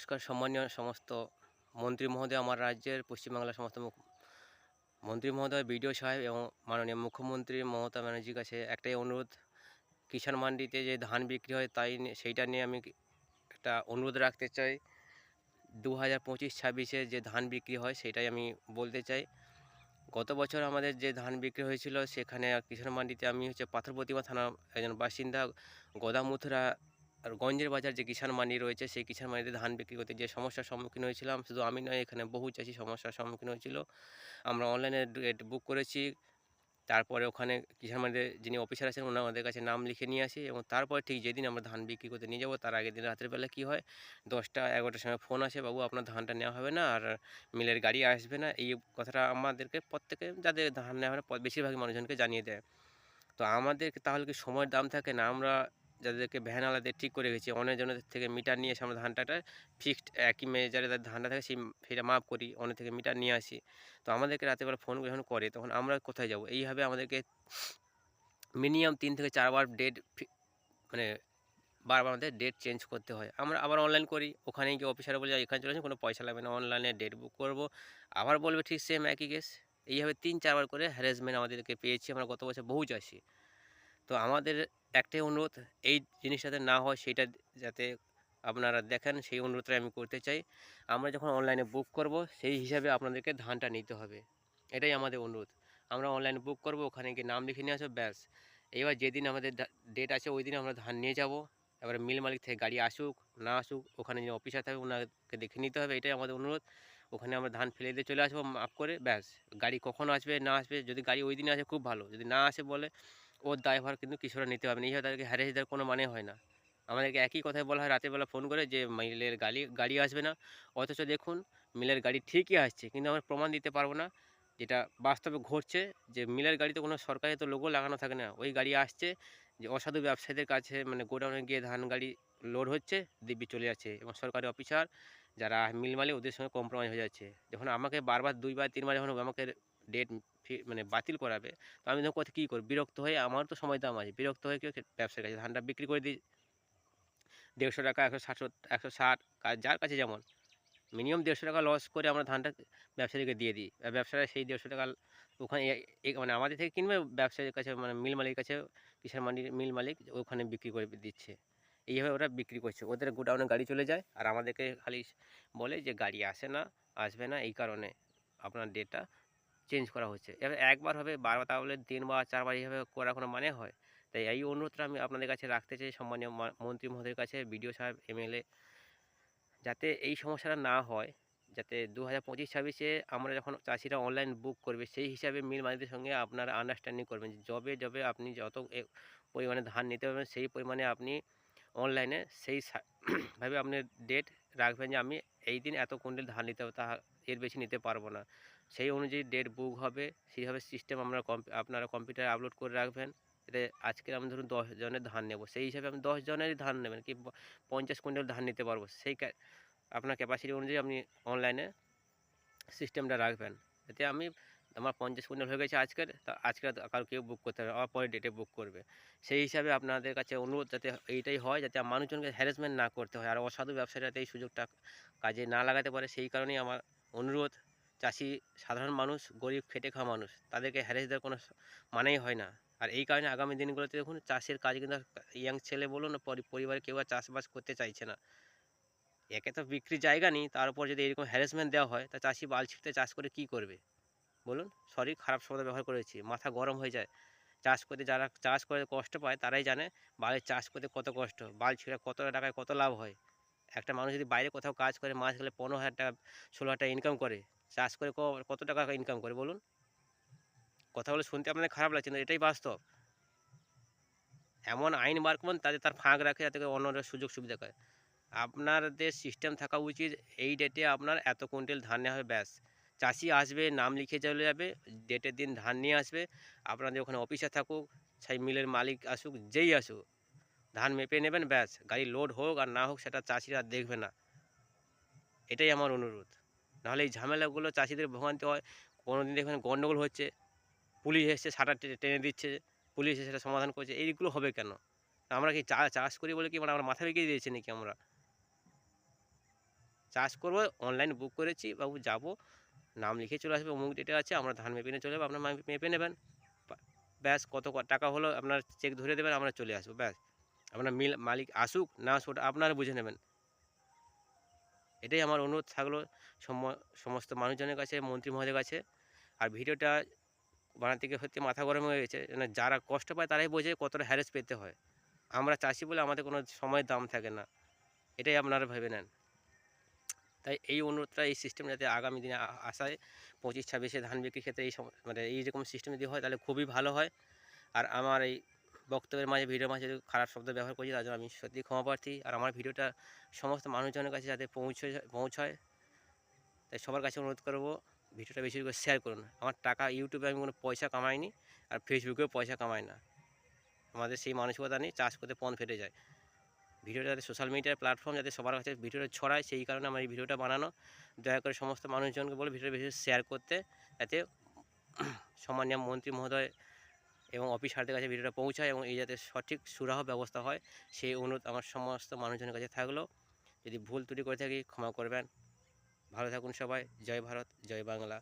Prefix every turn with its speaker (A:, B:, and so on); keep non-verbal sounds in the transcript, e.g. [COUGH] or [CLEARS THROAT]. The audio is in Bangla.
A: নমস্কার সম্মানীয় সমস্ত মন্ত্রী মহোদয়, আমার রাজ্যের পশ্চিমবাংলার সমস্ত মন্ত্রী মহোদয়, বিডিও সাহেব এবং মাননীয় মুখ্যমন্ত্রী মমতা ব্যানার্জির কাছে একটাই অনুরোধ, কিষাণ মান্ডিতে যে ধান বিক্রি হয় তাই সেইটা নিয়ে আমি একটা অনুরোধ রাখতে চাই। দু হাজার পঁচিশ ছাব্বিশে যে ধান বিক্রি হয় সেটাই আমি বলতে চাই। গত বছর আমাদের যে ধান বিক্রি হয়েছিল সেখানে কিষাণ মান্ডিতে আমি হচ্ছে পাথর প্রতিমা থানা একজন বাসিন্দা গোদামুথরা আর গঞ্জের বাজার যে কিষাণ মান্ডি রয়েছে সেই কিষাণ মান্ডিতে ধান বিক্রি করতে যে সমস্যার সম্মুখীন হয়েছিলাম শুধু আমি নয় এখানে বহু চাষি সমস্যার সম্মুখীন হয়েছিল। আমরা অনলাইনে ডেট বুক করেছি তারপরে ওখানে কিষাণ মান্ডিতে যিনি অফিসার আছেন ওনার আমাদের কাছে নাম লিখে নিয়ে আসি এবং তারপরে ঠিক যেদিন আমরা ধান বিক্রি করতে নিয়ে যাব তার আগের দিন রাতের বেলা কী হয় দশটা এগারোটার সময় ফোন আসে বাবু আপনার ধানটা নেওয়া হবে না আর মিলের গাড়ি আসবে না। এই কথাটা আমাদেরকে প্রত্যেকে যাদের ধান নেওয়া হয় না, বেশিরভাগ মানুষজনকে জানিয়ে দেয়। তো আমাদের তাহলে কি সময়ের দাম থাকে না? আমরা যাদেরকে ভ্যান আলাদা ঠিক করে গেছি অনেকজনের থেকে মিটার নিয়ে এসে আমরা ধানটাটা ফিক্সড একই মেজারে যাদের ধানটা থাকে সেই সেটা মাপ করি, অনেক থেকে মিটার নিয়ে আসি। তো আমাদেরকে রাতেরবেলা ফোন যখন করে তখন আমরা কোথায় যাব? এইভাবে আমাদেরকে মিনিমাম তিন থেকে চারবার ডেট মানে বারবার আমাদের ডেট চেঞ্জ করতে হয়। আমরা আবার অনলাইন করি ওখানে গিয়ে অফিসারে বলে যাই এখানে চলে আসুন কোনো পয়সা লাগবে না অনলাইনে ডেট বুক করব। আবার বলবে ঠিক সেম একই কেস এইভাবে তিন, চারবার করে হ্যারাসমেন্ট আমাদেরকে পেয়েছি। আমরা গত বছর বহু চাষি তো আমাদের একটাই অনুরোধ, এই জিনিসটাতে না হয় সেটা যাতে আপনারা দেখেন, সেই অনুরোধটা আমি করতে চাই। আমরা যখন অনলাইনে বুক করব, সেই হিসাবে আপনাদেরকে ধানটা নিতে হবে। এটাই আমাদের অনুরোধ। আমরা অনলাইনে বুক করব, ওখানে গিয়ে নাম লিখে নিয়ে আসব, ব্যাস। এবার যেদিন আমাদের ডেট আছে, ওই দিন আমরা ধান নিয়ে যাব। এবারে মিল মালিক থেকে গাড়ি আসুক, না আসুক, ওখানে যে অফিসার থাকবে, ওনাকে দেখে নিতে হবে, এটাই আমাদের অনুরোধ। ওখানে আমরা ধান ফেলে দিয়ে চলে আসব মাপ করে, ব্যাস। গাড়ি কখন আসবে, না আসবে, যদি গাড়ি ওই দিনে আসে, খুব ভালো। যদি না আসে বলে ওর দায়ভার কিন্তু কৃষকরা নিতে পারবে না। এইভাবে তাদেরকে হ্যারেস দেওয়ার কোনো মানে হয় না। আমাদেরকে একই কথাই বলা হয়, রাতের বেলা ফোন করে যে মিলের গাড়ি গাড়ি আসবে না। অথচ দেখুন মিলের গাড়ি ঠিকই আসছে, কিন্তু আমরা প্রমাণ দিতে পারব না। যেটা বাস্তবে ঘটছে যে মিলের গাড়িতে কোনো সরকারি তো লোগো লাগানো থাকে না। ওই গাড়ি আসছে, যে অসাধু ব্যবসায়ীদের কাছে মানে গোডাউনে গিয়ে ধান গাড়ি লোড হচ্ছে, দিব্যি চলে যাচ্ছে। এবং সরকারি অফিসার যারা মিল মালিক, ওদের সঙ্গে কম্প্রোমাইজ হয়ে যাচ্ছে। যখন আমাকে বারবার, দুইবার, তিনবার যখন আমাকে ডেট মানে বাতিল করাবে। তো আমি তখন কথা কী করি বিরক্ত হয়ে আমার তো সময় দাম আছে বিরক্ত হয়ে কেউ ব্যবসার কাছে ধানটা বিক্রি করে দিই। দেড়শো টাকা, একশো ষাটশো একশো ষাট যার কাছে যেমন। মিনিমাম দেড়শো টাকা লস করে আমরা ধানটা ব্যবসায়ীকে দিয়ে দিই। ব্যবসায়ীরা সেই দেড়শো টাকা ওখানে মানে আমাদের থেকে কিনবে, ব্যবসায়ীর কাছে মানে মিল মালিকের কাছে, কিষাণ মান্ডির মিল মালিক ওখানে বিক্রি করে দিচ্ছে। এইভাবে ওরা বিক্রি করছে। ওদের গোডাউনে গাড়ি চলে যায় আর আমাদেরকে খালি বলে যে, গাড়ি আসে না, আসবে না। এই কারণে আপনার ডেটটা চেঞ্জ করা হচ্ছে। এবার একবার হবে, বারবার তাহলে তিনবার, চারবার এইভাবে করার কোনো মানে হয়? তাই এই অনুরোধটা আমি আপনাদের কাছে রাখতে চাই, সম্মানীয় মন্ত্রী মহোদয়ের কাছে বিডিও সাহেব, এমএলএ, যাতে এই সমস্যাটা না হয়, যাতে দু হাজার পঁচিশ, ছাব্বিশে আমরা যখন চাষিরা অনলাইন বুক করবে, সেই হিসাবে মিল মালিকদের সঙ্গে আপনারা আন্ডারস্ট্যান্ডিং করবেন যবে যবে আপনি যত পরিমাণে ধান নিতে পারবেন, সেই পরিমাণে আপনি অনলাইনে সেই [CLEARS THROAT] ভাবে আপনি ডেট রাখবেন যে আমি এই দিন এত কুইন্টাল ধান নিতে হবে তা এর বেশি নিতে পারব না। সেই অনুযায়ী ডেট বুক হবে। সেইভাবে সিস্টেম আমরা আপনারা কম্পিউটারে আপলোড করে রাখবেন। এতে আজকে আমি ধরুন দশ জনের ধান নেব। সেই হিসাবে আপনি দশ জনেরই ধান নেবেন কি পঞ্চাশ কুইন্টাল ধান নিতে পারব। সেই আপনার ক্যাপাসিটি অনুযায়ী আপনি অনলাইনে সিস্টেমটা রাখবেন। এতে আমি আমার পঞ্চাশ কুইন্টাল হয়ে গেছে আজকের। তা আজকে কারও কেউ বুক করতে হবে আবার পরের ডেটে বুক করবে। সেই হিসাবে আপনাদের কাছে অনুরোধ যাতে এইটাই হয়, যাতে মানুষজনকে হ্যারাসমেন্ট না করতে হয়। আর অসাধু ব্যবসায়ীরা এই সুযোগটা কাজে না লাগাতে পারে। সেই কারণেই আমার অনুরোধ। চাষি সাধারণ মানুষ, গরিব খেটে খাওয়া মানুষ, তাদেরকে হ্যারেস দেওয়ার কোনো মানেই হয় না। আর এই কারণে আগামী দিনগুলোতে দেখুন, চাষের কাজ কিন্তু ইয়াং ছেলে বলুন না, পরি- পরিবারে কেউ আর চাষবাস করতে চাইছে না। একে তো বিক্রির জায়গা নেই, তার উপর যদি এরকম হ্যারাসমেন্ট দেওয়া হয়, তা চাষি বাল ছিঁড়তে চাষ করে কি করবে? বলুন সরি খারাপ শব্দ ব্যবহার করেছি, মাথা গরম হয়ে যায়। চাষ করতে যারা, চাষ করে কষ্ট পায়, তারাই জানে বালের চাষ করতে কত কষ্ট, বাল ছিঁড়ে কত টাকায় কত লাভ হয়। একটা মানুষ যদি বাইরে কোথাও কাজ করে, মাস গেলে পনেরো হাজার টাকা, ষোলো হাজার টাকা ইনকাম করে চাষ করে কত টাকা ইনকাম করে, বলুন? কথা বলে শুনতে আপনাদের খারাপ লাগছে না, এটাই বাস্তব। এমন আইন বার করুন, তাতে তার ফাঁক রাখে, যাতে অন্যরা সুযোগ সুবিধা করে আপনাদের সিস্টেম থাকা উচিত, এই ডেটে আপনার এত কুইন্টাল ধান নেওয়া হবে, ব্যাস। চাষি আসবে, নাম লিখে চলে যাবে ডেটের দিন ধান নিয়ে আসবে, আপনাদের ওখানে অফিসে থাকুক, সেই মিলের মালিক আসুক, যেই আসুক, ধান মেপে নেবেন, ব্যাস। গাড়ি লোড হোক আর না হোক, সেটা চাষিরা দেখবে না। এটাই আমার অনুরোধ। নাহলে এই ঝামেলাগুলো চাষিদের ভোগান্তি হয়। কোনো দিন দেখবেন গণ্ডগোল হচ্ছে, পুলিশ এসছে, সাঁটার টেনে দিচ্ছে, পুলিশ এসে সেটা সমাধান করছে, এইগুলো হবে কেন? আমরা কি চা, চাষ করি বলে কি মানে আমরা মাথা বেঁকিয়ে দিয়েছি নাকি আমরা? চাষ করব অনলাইন বুক করেছি, বাবু যাব, নাম লিখে চলে আসবে, অমুক ডেটে আছে, আমরা ধান মেপে নিয়ে চলে যাব, আপনার মেপে নেবেন। ব্যাস, কত টাকা হলো, আপনার চেক ধরে দেবেন, আমরা চলে আসব, ব্যাস। আপনার মিল, মালিক আসুক, না আসুক আপনারা বুঝে নেবেন। এটাই আমার অনুরোধ থাকল সম- সমস্ত মানুষজনের কাছে মন্ত্রী মহোদয়ের কাছে। আর ভিডিওটা বানাতে গিয়ে সত্যি মাথা গরম হয়ে গেছে। মানে যারা কষ্ট পায় তারাই বোঝে কতটা হ্যারেস পেতে হয়। আমরা চাষি বলে আমাদের কোনো সময় দাম থাকে না। এটাই আপনারা ভেবে নেন। তাই এই অনুরোধটা, এই সিস্টেম যাতে আগামী দিনে আসায় পঁচিশ ছাব্বিশে ধান বিক্রির ক্ষেত্রে এই মানে এই রকম সিস্টেম যদি হয় তাহলে খুবই ভালো হয়। আর আমার এই বক্তব্যের মাঝে, ভিডিওর মাঝে খারাপ শব্দ ব্যবহার করছি তার জন্য আমি সত্যি ক্ষমা প্রার্থী। আর আমার ভিডিওটা সমস্ত মানুষজনের কাছে যাতে পৌঁছে, পৌঁছায়, তাই সবার কাছে অনুরোধ করব, ভিডিওটা বেশি করে শেয়ার করুন। আমার টাকা ইউটিউবে আমি কোনো পয়সা কামাইনি, আর ফেসবুকেও পয়সা কামাই না। আমাদের সেই মানসিকতা নেই চাষ করতে পণ ফেটে যায়। ভিডিওটা যাতে সোশ্যাল মিডিয়ার প্ল্যাটফর্ম যাতে সবার কাছে ভিডিওটা ছড়ায়, সেই কারণে আমার এই ভিডিওটা বানানো। দয়া করে সমস্ত মানুষজনকে বলে, ভিডিওটা বেশি শেয়ার করতে, যাতে [CLEARS THROAT] সম্মানীয় মন্ত্রী মহোদয় এবং অফিসারদের কাছে ভিডিওটা পৌঁছায় এবং এই যাতে সঠিক সুরাহ ব্যবস্থা হয়, সেই অনুরোধ আমার সমস্ত মানুষজনের কাছে থাকল। যদি ভুল ত্রুটি করে থাকি ক্ষমা করবেন। ভালো থাকুন সবাই। জয় ভারত, জয় বাংলা।